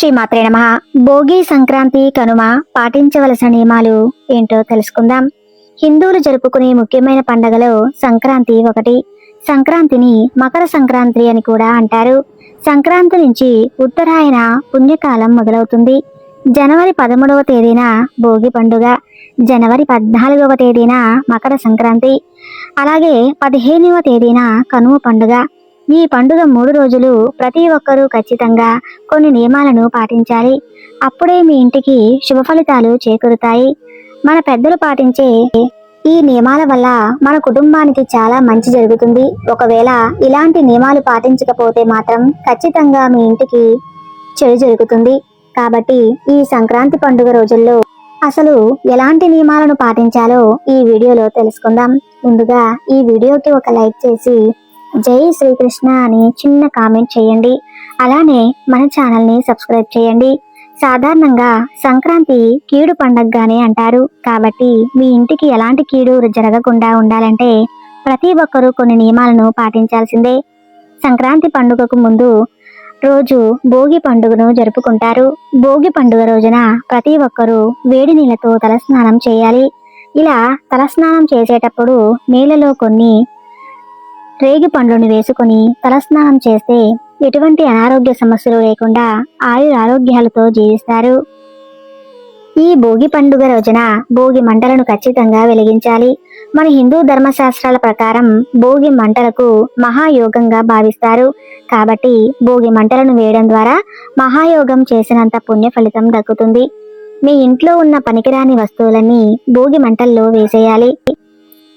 శ్రీమాత్రే నమ. భోగి సంక్రాంతి కనుమ పాటించవలసిన నియమాలు ఏంటో తెలుసుకుందాం. హిందువులు జరుపుకునే ముఖ్యమైన పండగలో సంక్రాంతి ఒకటి. సంక్రాంతిని మకర సంక్రాంతి అని కూడా అంటారు. సంక్రాంతి నుంచి ఉత్తరాయణ పుణ్యకాలం మొదలవుతుంది. జనవరి పదమూడవ తేదీన భోగి పండుగ. జనవరి పద్నాలుగవ తేదీన మకర సంక్రాంతి. అలాగే పదిహేనవ తేదీన కనుమ పండుగ. ఈ పండుగ మూడు రోజులు ప్రతి ఒక్కరూ ఖచ్చితంగా కొన్ని నియమాలను పాటించాలి. అప్పుడే మీ ఇంటికి శుభ ఫలితాలు చేకూరుతాయి. మన పెద్దలు పాటించే ఈ నియమాల వల్ల మన కుటుంబానికి చాలా మంచి జరుగుతుంది. ఒకవేళ ఇలాంటి నియమాలు పాటించకపోతే మాత్రం ఖచ్చితంగా మీ ఇంటికి చెడు జరుగుతుంది. కాబట్టి ఈ సంక్రాంతి పండుగ రోజుల్లో అసలు ఎలాంటి నియమాలను పాటించాలో ఈ వీడియోలో తెలుసుకుందాం. ముందుగా ఈ వీడియోకి ఒక లైక్ చేసి జై శ్రీకృష్ణ అని చిన్న కామెంట్ చేయండి. అలానే మన ఛానల్ని సబ్స్క్రైబ్ చేయండి. సాధారణంగా సంక్రాంతి కీడు పండగగానే అంటారు. కాబట్టి మీ ఇంటికి ఎలాంటి కీడు జరగకుండా ఉండాలంటే ప్రతి ఒక్కరూ కొన్ని నియమాలను పాటించాల్సిందే. సంక్రాంతి పండుగకు ముందు రోజు భోగి పండుగను జరుపుకుంటారు. భోగి పండుగ రోజున ప్రతి ఒక్కరూ వేడి నీళ్ళతో తలస్నానం చేయాలి. ఇలా తలస్నానం చేసేటప్పుడు నీళ్ళలో కొన్ని రేగి పండ్లను వేసుకుని తలస్నానం చేస్తే ఎటువంటి అనారోగ్య సమస్యలు లేకుండా ఆయుర ఆరోగ్యాలతో జీవిస్తారు. ఈ భోగి పండుగ రోజున భోగి మంటలను ఖచ్చితంగా వెలిగించాలి. మన హిందూ ధర్మశాస్త్రాల ప్రకారం భోగి మంటలకు మహాయోగంగా భావిస్తారు. కాబట్టి భోగి మంటలను వేయడం ద్వారా మహాయోగం చేసినంత పుణ్య ఫలితం దక్కుతుంది. మీ ఇంట్లో ఉన్న పనికిరాని వస్తువులన్నీ భోగి మంటల్లో వేసేయాలి.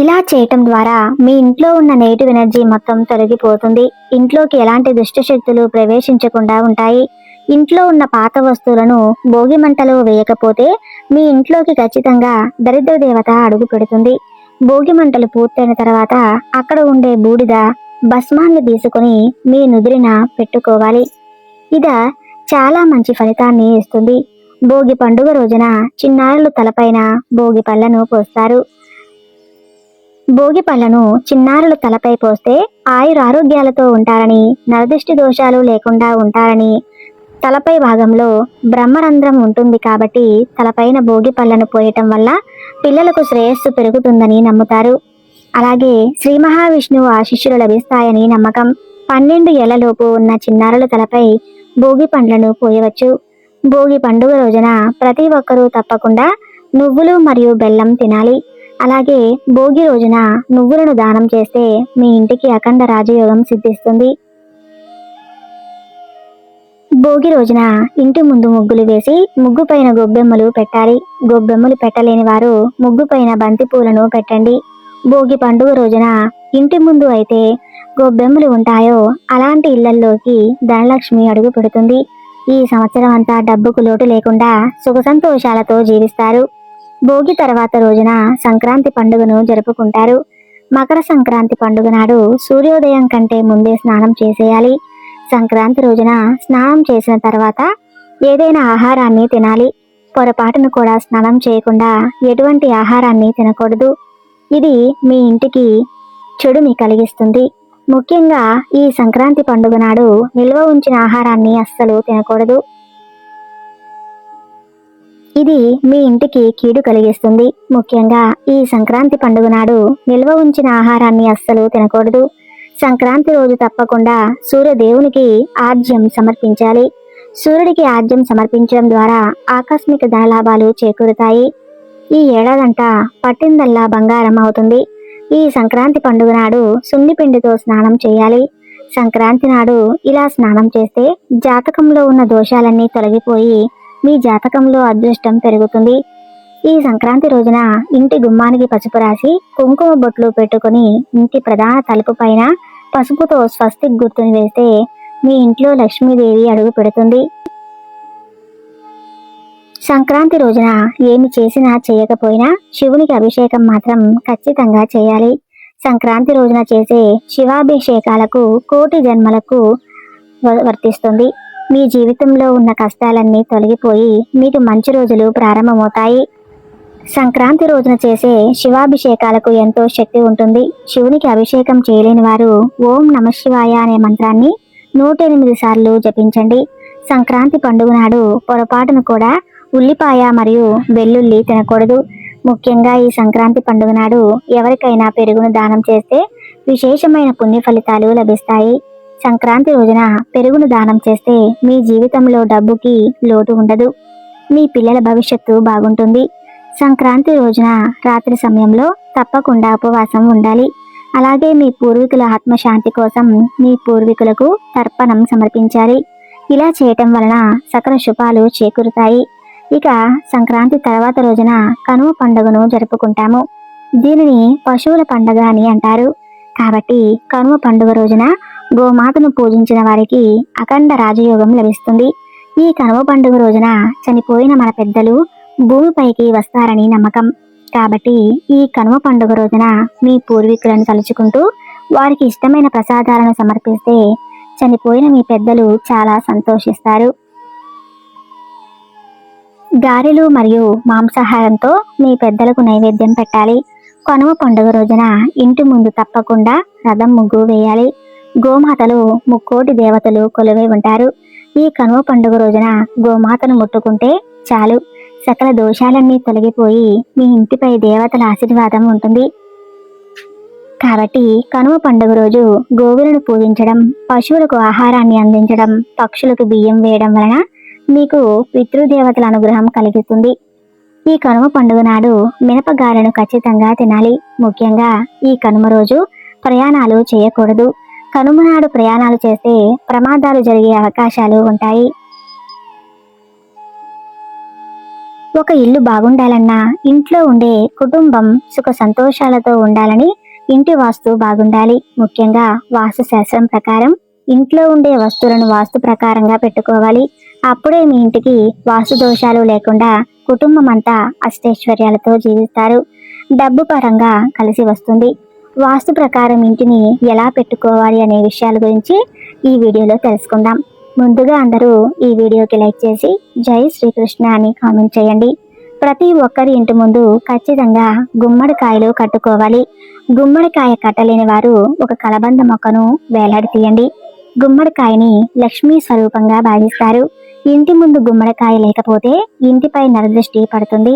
ఇలా చేయటం ద్వారా మీ ఇంట్లో ఉన్న నెగిటివ్ ఎనర్జీ మొత్తం తొలగిపోతుంది. ఇంట్లోకి ఎలాంటి దుష్ట శక్తులు ప్రవేశించకుండా ఉంటాయి. ఇంట్లో ఉన్న పాత వస్తువులను భోగి మంటలో వేయకపోతే మీ ఇంట్లోకి ఖచ్చితంగా దరిద్ర దేవత అడుగు పెడుతుంది. భోగి మంటలు పూర్తయిన తర్వాత అక్కడ ఉండే బూడిద భస్మాన్ని తీసుకొని మీ నుదిరిన పెట్టుకోవాలి. ఇద చాలా మంచి ఫలితాన్ని ఇస్తుంది. భోగి పండుగ రోజున చిన్నారులు తలపైన భోగి పళ్ళను పోస్తారు. భోగి పళ్ళను చిన్నారుల తలపై పోస్తే ఆయురారోగ్యాలతో ఉంటారని నరదిష్టి దోషాలు లేకుండా ఉంటారని. తలపై భాగంలో బ్రహ్మరంధ్రం ఉంటుంది కాబట్టి తలపైన భోగి పళ్ళను పోయటం వల్ల పిల్లలకు శ్రేయస్సు పెరుగుతుందని నమ్ముతారు. అలాగే శ్రీ మహావిష్ణువు ఆశిష్యులు లభిస్తాయని నమ్మకం. పన్నెండు ఏళ్ళలోపు ఉన్న చిన్నారుల తలపై భోగి పండ్లను పోయవచ్చు. భోగి పండుగ రోజున ప్రతి ఒక్కరూ తప్పకుండా నువ్వులు మరియు బెల్లం తినాలి. అలాగే భోగి రోజున నువ్వులను దానం చేస్తే మీ ఇంటికి అఖండ రాజయోగం సిద్ధిస్తుంది. భోగి రోజున ఇంటి ముందు ముగ్గులు వేసి ముగ్గు పైన గొబ్బెమ్మలు పెట్టాలి. గొబ్బెమ్మలు పెట్టలేని వారు ముగ్గు పైన బంతి పూలను పెట్టండి. భోగి పండుగ రోజున ఇంటి ముందు అయితే గొబ్బెమ్మలు ఉంటాయో అలాంటి ఇళ్ళల్లోకి ధనలక్ష్మి అడుగు పెడుతుంది. ఈ సంవత్సరం అంతా డబ్బుకు లోటు లేకుండా సుఖ సంతోషాలతో జీవిస్తారు. భోగి తర్వాత రోజున సంక్రాంతి పండుగను జరుపుకుంటారు. మకర సంక్రాంతి పండుగ నాడు సూర్యోదయం కంటే ముందే స్నానం చేసేయాలి. సంక్రాంతి రోజున స్నానం చేసిన తర్వాత ఏదైనా ఆహారాన్ని తినాలి. పొరపాటును కూడా స్నానం చేయకుండా ఎటువంటి ఆహారాన్ని తినకూడదు. ఇది మీ ఇంటికి చెడుని కలిగిస్తుంది. ముఖ్యంగా ఈ సంక్రాంతి పండుగ నాడు నిల్వ ఉంచిన ఆహారాన్ని అస్సలు తినకూడదు. ఇది మీ ఇంటికి కీడు కలిగిస్తుంది. ముఖ్యంగా ఈ సంక్రాంతి పండుగ నాడు నిల్వ ఉంచిన ఆహారాన్ని అస్సలు తినకూడదు. సంక్రాంతి రోజు తప్పకుండా సూర్యదేవునికి ఆజ్యం సమర్పించాలి. సూర్యుడికి ఆజ్యం సమర్పించడం ద్వారా ఆకస్మిక ధనలాభాలు చేకూరుతాయి. ఈ ఏడాదంతా పట్టిందల్లా బంగారం అవుతుంది. ఈ సంక్రాంతి పండుగ నాడు సున్నిపిండితో స్నానం చేయాలి. సంక్రాంతి నాడు ఇలా స్నానం చేస్తే జాతకంలో ఉన్న దోషాలన్నీ తొలగిపోయి మీ జాతకంలో అదృష్టం పెరుగుతుంది. ఈ సంక్రాంతి రోజున ఇంటి గుమ్మానికి పసుపు రాసి కుంకుమ బొట్లు పెట్టుకుని ఇంటి ప్రధాన తలుపు పైన పసుపుతో స్వస్తిక్ గుర్తుని వేస్తే మీ ఇంట్లో లక్ష్మీదేవి అడుగు పెడుతుంది. సంక్రాంతి రోజున ఏమి చేసినా చేయకపోయినా శివునికి అభిషేకం మాత్రం ఖచ్చితంగా చేయాలి. సంక్రాంతి రోజున చేసే శివాభిషేకాలకు కోటి జన్మలకు వ- వర్తిస్తుంది. మీ జీవితంలో ఉన్న కష్టాలన్నీ తొలగిపోయి మీకు మంచి రోజులు ప్రారంభమవుతాయి. సంక్రాంతి రోజున చేసే శివాభిషేకాలకు ఎంతో శక్తి ఉంటుంది. శివునికి అభిషేకం చేయలేని వారు ఓం నమ శివాయ అనే మంత్రాన్ని నూట ఎనిమిది సార్లు జపించండి. సంక్రాంతి పండుగ నాడు పొరపాటును కూడా ఉల్లిపాయ మరియు వెల్లుల్లి తినకూడదు. ముఖ్యంగా ఈ సంక్రాంతి పండుగ నాడు ఎవరికైనా పెరుగును దానం చేస్తే విశేషమైన పుణ్య ఫలితాలు లభిస్తాయి. సంక్రాంతి రోజున పెరుగును దానం చేస్తే మీ జీవితంలో డబ్బుకి లోటు ఉండదు. మీ పిల్లల భవిష్యత్తు బాగుంటుంది. సంక్రాంతి రోజున రాత్రి సమయంలో తప్పకుండా ఉపవాసం ఉండాలి. అలాగే మీ పూర్వీకుల ఆత్మశాంతి కోసం మీ పూర్వీకులకు తర్పణం సమర్పించాలి. ఇలా చేయటం వలన సకల శుభాలు చేకూరుతాయి. ఇక సంక్రాంతి తర్వాత రోజున కనుమ పండుగను జరుపుకుంటాము. దీనిని పశువుల పండుగ అని అంటారు. కాబట్టి కనుమ పండుగ రోజున గోమాతను పూజించిన వారికి అఖండ రాజయోగం లభిస్తుంది. ఈ కనుమ పండుగ రోజున చనిపోయిన మన పెద్దలు భూమిపైకి వస్తారని నమ్మకం. కాబట్టి ఈ కనుమ పండుగ రోజున మీ పూర్వీకులను తలుచుకుంటూ వారికి ఇష్టమైన ప్రసాదాలను సమర్పిస్తే చనిపోయిన మీ పెద్దలు చాలా సంతోషిస్తారు. గారెలు మరియు మాంసాహారంతో మీ పెద్దలకు నైవేద్యం పెట్టాలి. కనుమ పండుగ రోజున ఇంటి ముందు తప్పకుండా రథం ముగ్గు వేయాలి. గోమాతలు ముక్కోటి దేవతలు కొలువై ఉంటారు. ఈ కనుమ పండుగ రోజున గోమాతను ముట్టుకుంటే చాలు. సకల దోషాలన్నీ తొలగిపోయి మీ ఇంటిపై దేవతల ఆశీర్వాదం ఉంటుంది. కాబట్టి కనుమ పండుగ రోజు గోవులను పూజించడం పశువులకు ఆహారాన్ని అందించడం పక్షులకు బియ్యం వేయడం వలన మీకు పితృదేవతల అనుగ్రహం కలుగుతుంది ఈ కనుమ పండుగ నాడు మినపగారెను ఖచ్చితంగా తినాలి. ముఖ్యంగా ఈ కనుమ రోజు ప్రయాణాలు చేయకూడదు. కనుమనాడు ప్రయాణాలు చేస్తే ప్రమాదాలు జరిగే అవకాశాలు ఉంటాయి. ఒక ఇల్లు బాగుండాలన్నా ఇంట్లో ఉండే కుటుంబం సుఖ సంతోషాలతో ఉండాలని ఇంటి వాస్తు బాగుండాలి. ముఖ్యంగా వాస్తు శాస్త్రం ప్రకారం ఇంట్లో ఉండే వస్తువులను వాస్తు ప్రకారంగా పెట్టుకోవాలి. అప్పుడే మీ ఇంటికి వాస్తు దోషాలు లేకుండా కుటుంబం అంతా అష్టైశ్వర్యాలతో జీవిస్తారు. డబ్బు పరంగా కలిసి వస్తుంది. వాస్తు ప్రకారం ఇంటిని ఎలా పెట్టుకోవాలి అనే విషయాల గురించి ఈ వీడియోలో తెలుసుకుందాం. ముందుగా అందరూ ఈ వీడియోకి లైక్ చేసి జై శ్రీకృష్ణ అని కామెంట్ చేయండి. ప్రతి ఒక్కరి ఇంటి ముందు ఖచ్చితంగా గుమ్మడికాయలు కట్టుకోవాలి. గుమ్మడికాయ కట్టలేని వారు ఒక కలబంద మొక్కను వేలాడి తీయండి. గుమ్మడికాయని లక్ష్మీ స్వరూపంగా భావిస్తారు. ఇంటి ముందు గుమ్మడికాయ లేకపోతే ఇంటిపై నరదృష్టి పడుతుంది.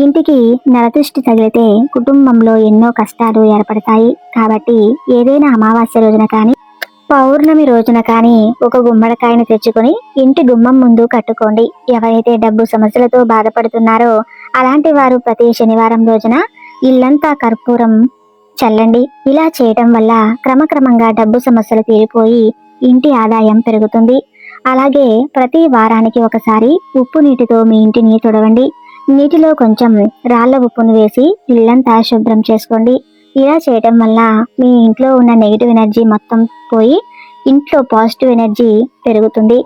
ఇంటికి నరదృష్టి తగిలితే కుటుంబంలో ఎన్నో కష్టాలు ఏర్పడతాయి. కాబట్టి ఏదైనా అమావాస్య రోజున కానీ పౌర్ణమి రోజున కానీ ఒక గుమ్మడికాయను తెచ్చుకొని ఇంటి గుమ్మం ముందు కట్టుకోండి. ఎవరైతే డబ్బు సమస్యలతో బాధపడుతున్నారో అలాంటి వారు ప్రతి శనివారం రోజున ఇల్లంతా కర్పూరం చల్లండి. ఇలా చేయటం వల్ల క్రమక్రమంగా డబ్బు సమస్యలు తీరిపోయి ఇంటి ఆదాయం పెరుగుతుంది. అలాగే ప్రతి వారానికి ఒకసారి ఉప్పు నీటితో మీ ఇంటిని తుడవండి. నీటిలో కొంచెం రాళ్ళ ఉప్పును వేసి ఇల్లంతా శుభ్రం చేసుకోండి. ఇలా చేయటం వల్ల మీ ఇంట్లో ఉన్న నెగిటివ్ ఎనర్జీ మొత్తం పోయి ఇంట్లో పాజిటివ్ ఎనర్జీ పెరుగుతుంది.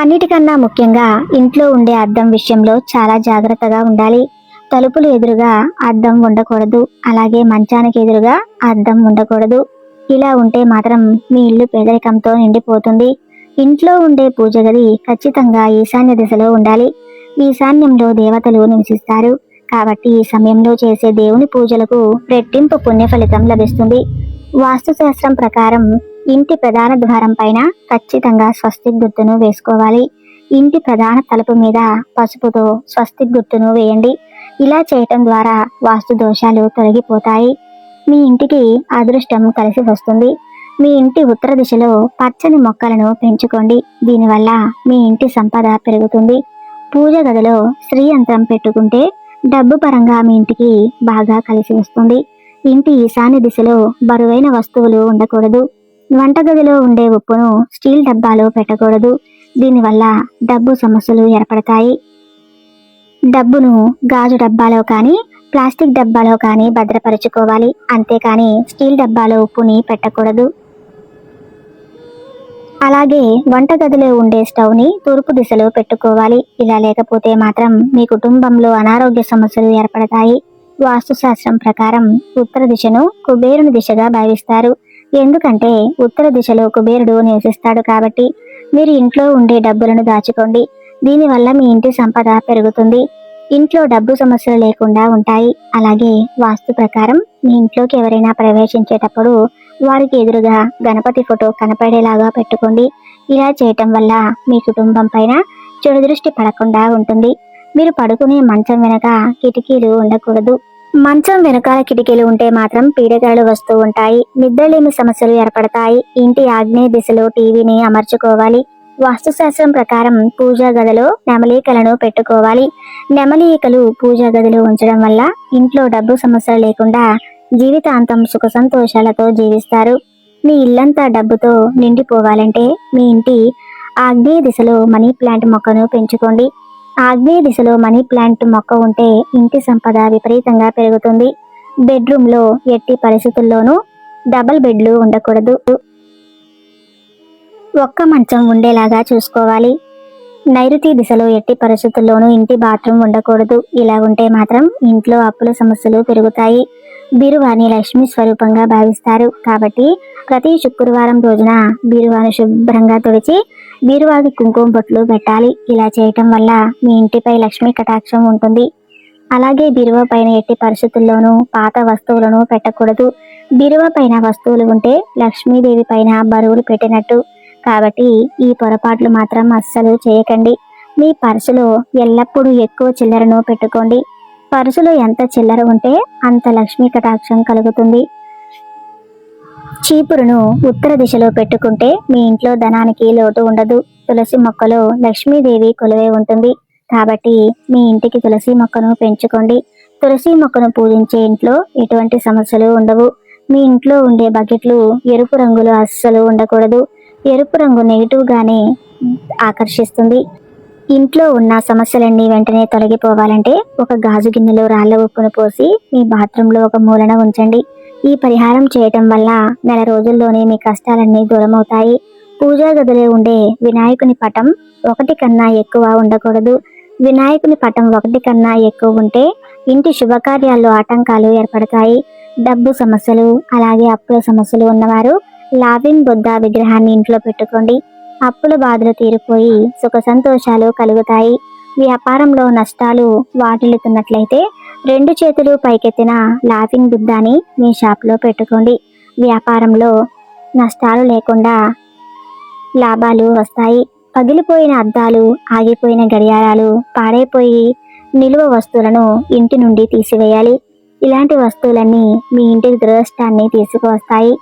అన్నిటికన్నా ముఖ్యంగా ఇంట్లో ఉండే అద్దం విషయంలో చాలా జాగ్రత్తగా ఉండాలి. తలుపులు ఎదురుగా అద్దం ఉండకూడదు. అలాగే మంచానికి ఎదురుగా అద్దం ఉండకూడదు. ఇలా ఉంటే మాత్రం మీ ఇల్లు పేదరికంతో నిండిపోతుంది. ఇంట్లో ఉండే పూజ గది ఖచ్చితంగా ఈశాన్య దిశలో ఉండాలి. ఈశాన్యంలో దేవతలు నివసిస్తారు. కాబట్టి ఈ సమయంలో చేసే దేవుని పూజలకు రెట్టింపు పుణ్య ఫలితం లభిస్తుంది. వాస్తుశాస్త్రం ప్రకారం ఇంటి ప్రధాన ద్వారం పైన ఖచ్చితంగా స్వస్తిక్ గుర్తును వేసుకోవాలి. ఇంటి ప్రధాన తలుపు మీద పసుపుతో స్వస్తిక్ గుర్తును వేయండి. ఇలా చేయటం ద్వారా వాస్తు దోషాలు తొలగిపోతాయి. మీ ఇంటికి అదృష్టం కలిసి వస్తుంది. మీ ఇంటి ఉత్తర దిశలో పచ్చని మొక్కలను పెంచుకోండి. దీనివల్ల మీ ఇంటి సంపద పెరుగుతుంది. పూజ గదిలో శ్రీ యంత్రం పెట్టుకుంటే డబ్బు పరంగా మీ ఇంటికి బాగా కలిసి వస్తుంది. ఇంటి ఈశాన్య దిశలో బరువైన వస్తువులు ఉండకూడదు. వంటగదిలో ఉండే ఉప్పును స్టీల్ డబ్బాలో పెట్టకూడదు. దీనివల్ల డబ్బు సమస్యలు ఏర్పడతాయి. డబ్బును గాజు డబ్బాలో కానీ ప్లాస్టిక్ డబ్బాలో కానీ భద్రపరుచుకోవాలి. అంతేకాని స్టీల్ డబ్బాలో ఉప్పుని పెట్టకూడదు. అలాగే వంటగదిలో ఉండే స్టవ్ని తూర్పు దిశలో పెట్టుకోవాలి. ఇలా లేకపోతే మాత్రం మీ కుటుంబంలో అనారోగ్య సమస్యలు ఏర్పడతాయి. వాస్తుశాస్త్రం ప్రకారం ఉత్తర దిశను కుబేరుని దిశగా భావిస్తారు. ఎందుకంటే ఉత్తర దిశలో కుబేరుడు నివసిస్తాడు కాబట్టి మీరు ఇంట్లో ఉండే డబ్బులను దాచుకోండి. దీనివల్ల మీ ఇంటి సంపద పెరుగుతుంది. ఇంట్లో డబ్బు సమస్యలు లేకుండా ఉంటాయి. అలాగే వాస్తు ప్రకారం మీ ఇంట్లోకి ఎవరైనా ప్రవేశించేటప్పుడు వారికి ఎదురుగా గణపతి ఫోటో కనపడేలాగా పెట్టుకోండి. ఇలా చేయటం వల్ల మీ కుటుంబం పైన చెడు దృష్టి పడకుండా ఉంటుంది. మీరు పడుకునే మంచం వెనక కిటికీలు ఉండకూడదు. మంచం వెనకాల కిటికీలు ఉంటే మాత్రం పీడకలు వస్తూ ఉంటాయి. నిద్రలేమి సమస్యలు ఏర్పడతాయి. ఇంటి ఆగ్నేయ దిశలో టీవీని అమర్చుకోవాలి. వాస్తుశాస్త్రం ప్రకారం పూజా గదిలో నెమలీకలను పెట్టుకోవాలి. నెమలీకలు పూజా గదిలో ఉంచడం వల్ల ఇంట్లో డబ్బు సమస్యలు లేకుండా జీవితాంతం సుఖ సంతోషాలతో జీవిస్తారు. మీ ఇల్లంతా డబ్బుతో నిండిపోవాలంటే మీ ఇంటి ఆగ్నేయ దిశలో మనీ ప్లాంట్ మొక్కను పెంచుకోండి. ఆగ్నేయ దిశలో మనీ ప్లాంట్ మొక్క ఉంటే ఇంటి సంపద విపరీతంగా పెరుగుతుంది. బెడ్రూమ్లో ఎట్టి పరిస్థితుల్లోనూ డబల్ బెడ్లు ఉండకూడదు. ఒక్క మంచం ఉండేలాగా చూసుకోవాలి. నైరుతి దిశలో ఎట్టి పరిస్థితుల్లోనూ ఇంటి బాత్రూమ్ ఉండకూడదు. ఇలా ఉంటే మాత్రం ఇంట్లో అప్పుల సమస్యలు పెరుగుతాయి. బీరువాని లక్ష్మి స్వరూపంగా భావిస్తారు. కాబట్టి ప్రతి శుక్రవారం రోజున బీరువాను శుభ్రంగా తుడిచి బీరువాకి కుంకుమ బొట్లు పెట్టాలి. ఇలా చేయటం వల్ల మీ ఇంటిపై లక్ష్మీ కటాక్షం ఉంటుంది. అలాగే బీరువా పైన ఎట్టి పరిస్థితుల్లోనూ పాత వస్తువులను పెట్టకూడదు. బీరువా పైన వస్తువులు ఉంటే లక్ష్మీదేవి పైన బరువులు పెట్టినట్టు. కాబట్టి ఈ పొరపాట్లు మాత్రం అస్సలు చేయకండి. మీ పర్సులో ఎల్లప్పుడూ ఎక్కువ చిల్లరను పెట్టుకోండి. పరుసులో ఎంత చిల్లర ఉంటే అంత లక్ష్మీ కటాక్షం కలుగుతుంది. చీపురును ఉత్తర దిశలో పెట్టుకుంటే మీ ఇంట్లో ధనానికి లోటు ఉండదు. తులసి మొక్కలో లక్ష్మీదేవి కొలువై ఉంటుంది. కాబట్టి మీ ఇంటికి తులసి మొక్కను పెంచుకోండి. తులసి మొక్కను పూజించే ఇంట్లో ఎటువంటి సమస్యలు ఉండవు. మీ ఇంట్లో ఉండే బకెట్లు ఎరుపు రంగులు అస్సలు ఉండకూడదు. ఎరుపు రంగు నెగిటివ్గానే ఆకర్షిస్తుంది. ఇంట్లో ఉన్న సమస్యలన్నీ వెంటనే తొలగిపోవాలంటే ఒక గాజు గిన్నెలో రాళ్ళ ఉప్పును పోసి మీ బాత్రూంలో ఒక మూలన ఉంచండి. ఈ పరిహారం చేయటం వల్ల నెల రోజుల్లోనే మీ కష్టాలన్నీ దూరమవుతాయి. పూజా గదిలో ఉండే వినాయకుని పటం ఒకటి కన్నా ఎక్కువ ఉండకూడదు. వినాయకుని పటం ఒకటి కన్నా ఎక్కువ ఉంటే ఇంటి శుభకార్యాల్లో ఆటంకాలు ఏర్పడతాయి. డబ్బు సమస్యలు అలాగే అప్పుల సమస్యలు ఉన్నవారు లావిన్ బుద్ధ విగ్రహాన్ని ఇంట్లో పెట్టుకోండి. అప్పుల బాధలు తీరిపోయి సుఖ సంతోషాలు కలుగుతాయి. వ్యాపారంలో నష్టాలు వాటిల్లుతున్నట్లయితే రెండు చేతులు పైకెత్తిన లాఫింగ్ బుద్ధాని మీ షాప్లో పెట్టుకోండి. వ్యాపారంలో నష్టాలు లేకుండా లాభాలు వస్తాయి. పగిలిపోయిన అద్దాలు ఆగిపోయిన గడియారాలు పాడైపోయి నిలువ వస్తువులను ఇంటి నుండి తీసివేయాలి. ఇలాంటి వస్తువులన్నీ మీ ఇంటికి దురదృష్టాన్ని తీసుకువస్తాయి.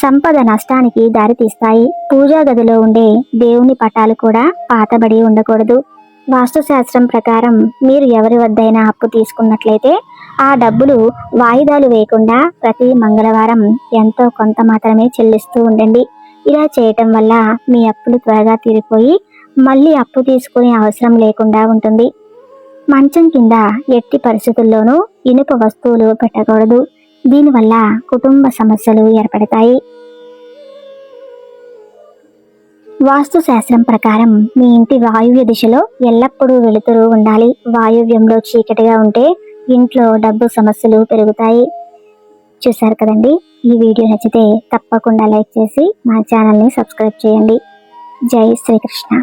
సంపద నష్టానికి దారితీస్తాయి. పూజా గదిలో ఉండే దేవుని పటాలు కూడా పాతబడి ఉండకూడదు. వాస్తుశాస్త్రం ప్రకారం మీరు ఎవరి వద్దైనా అప్పు తీసుకున్నట్లయితే ఆ డబ్బులు వాయిదాలు వేయకుండా ప్రతి మంగళవారం ఎంతో కొంత మాత్రమే చెల్లిస్తూ ఉండండి. ఇలా చేయటం వల్ల మీ అప్పులు త్వరగా తీరిపోయి మళ్ళీ అప్పు తీసుకునే అవసరం లేకుండా ఉంటుంది. మంచం కింద ఎట్టి పరిస్థితుల్లోనూ ఇనుప వస్తువులు పెట్టకూడదు. దీనివల్ల కుటుంబ సమస్యలు ఏర్పడతాయి. వాస్తు శాస్త్రం ప్రకారం మీ ఇంటి వాయువ్య దిశలో ఎల్లప్పుడూ వెలుతురు ఉండాలి. వాయువ్యంలో చీకటిగా ఉంటే ఇంట్లో డబ్బు సమస్యలు పెరుగుతాయి. చూశారు కదండి? ఈ వీడియో నచ్చితే తప్పకుండా లైక్ చేసి మా ఛానల్ని సబ్స్క్రైబ్ చేయండి. జై శ్రీకృష్ణ.